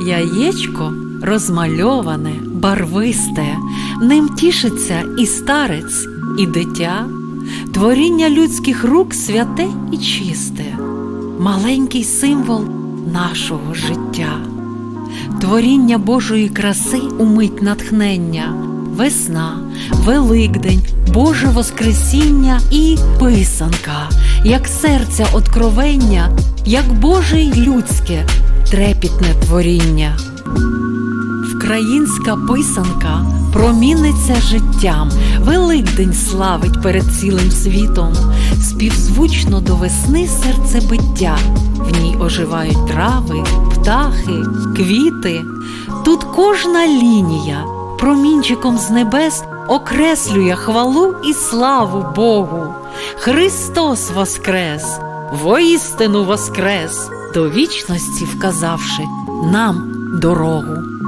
Яєчко розмальоване, барвисте, ним тішиться і старець, і дитя, творіння людських рук святе і чисте, маленький символ нашого життя, творіння Божої краси умить натхнення, весна, Великдень, Боже Воскресіння і писанка, як серця откровення, як Боже й людське трепітне творіння. Вкраїнська писанка проміниться життям, Великдень славить перед цілим світом, співзвучно до весни серцебиття, в ній оживають трави, птахи, квіти. Тут кожна лінія промінчиком з небес окреслює хвалу і славу Богу. Христос воскрес, воістину воскрес, до вічності вказавши нам дорогу.